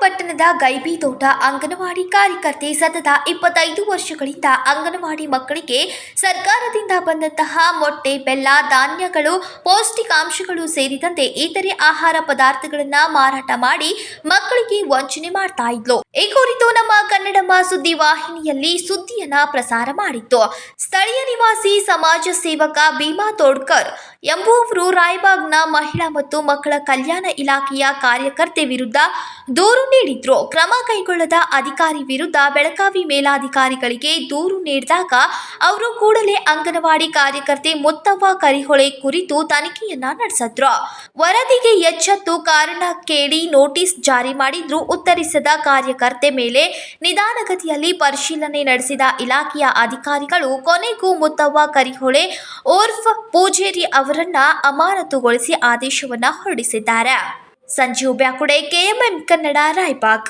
ಪಟ್ಟಣದ ಗೈಬಿ ತೋಟ ಅಂಗನವಾಡಿ ಕಾರ್ಯಕರ್ತೆ ಸತತ ಇಪ್ಪತ್ತೈದು ವರ್ಷಗಳಿಂದ ಅಂಗನವಾಡಿ ಮಕ್ಕಳಿಗೆ ಸರ್ಕಾರದಿಂದ ಬಂದಂತಹ ಮೊಟ್ಟೆ, ಬೆಲ್ಲ, ಧಾನ್ಯಗಳು, ಪೌಷ್ಟಿಕಾಂಶಗಳು ಸೇರಿದಂತೆ ಇತರೆ ಆಹಾರ ಪದಾರ್ಥಗಳನ್ನ ಮಾರಾಟ ಮಾಡಿ ಮಕ್ಕಳಿಗೆ ವಂಚನೆ ಮಾಡ್ತಾ ಇದ್ಲು. ಈ ಕುರಿತು ನಮ್ಮ ಕನ್ನಡ ಸುದ್ದಿ ವಾಹಿನಿಯಲ್ಲಿ ಸುದ್ದಿಯನ್ನ ಪ್ರಸಾರ ಮಾಡಿತ್ತು. ಸ್ಥಳೀಯ ನಿವಾಸಿ ಸಮಾಜ ಸೇವಕ ಭೀಮಾ ತೋಡ್ಕರ್ ಎಂಬುವವರು ರಾಯಬಾಗ್ನ ಮಹಿಳಾ ಮತ್ತು ಮಕ್ಕಳ ಕಲ್ಯಾಣ ಇಲಾಖೆಯ ಕಾರ್ಯಕರ್ತೆ ವಿರುದ್ಧ ದೂರು ನೀಡಿದ್ರು. ಕ್ರಮ ಕೈಗೊಳ್ಳದ ಅಧಿಕಾರಿ ವಿರುದ್ಧ ಬೆಳಗಾವಿ ಮೇಲಾಧಿಕಾರಿಗಳಿಗೆ ದೂರು ನೀಡಿದಾಗ ಅವರು ಕೂಡಲೇ ಅಂಗನವಾಡಿ ಕಾರ್ಯಕರ್ತೆ ಮುತ್ತವ್ವ ಕರಿಹೊಳೆ ಕುರಿತು ತನಿಖೆಯನ್ನ ನಡೆಸಿದ್ರು. ವರದಿಗೆ ಎಚ್ಚೆತ್ತು ಕಾರಣ ಕೇಳಿ ನೋಟಿಸ್ ಜಾರಿ ಮಾಡಿದ್ರು. ಉತ್ತರಿಸದ ಕಾರ್ಯಕರ್ತೆ ಮೇಲೆ ನಿಧಾನಗತಿಯಲ್ಲಿ ಪರಿಶೀಲನೆ ನಡೆಸಿದ ಇಲಾಖೆಯ ಅಧಿಕಾರಿಗಳು, ಕೊನೆಗೂ ಮುತ್ತವ್ವ ಕರಿಹೊಳೆ, ಓರ್ಫ್ ಪೂಜೇರಿ ಅವರನ್ನ ಅಮಾನತುಗೊಳಿಸಿ ಆದೇಶವನ್ನ ಹೊರಡಿಸಿದ್ದಾರೆ. ಸಂಜೀವ್ ಬ್ಯಾಕುಡೆ ಕೆಎಂಎಂ ಕನ್ನಡ ರಾಯಬಾಗ್.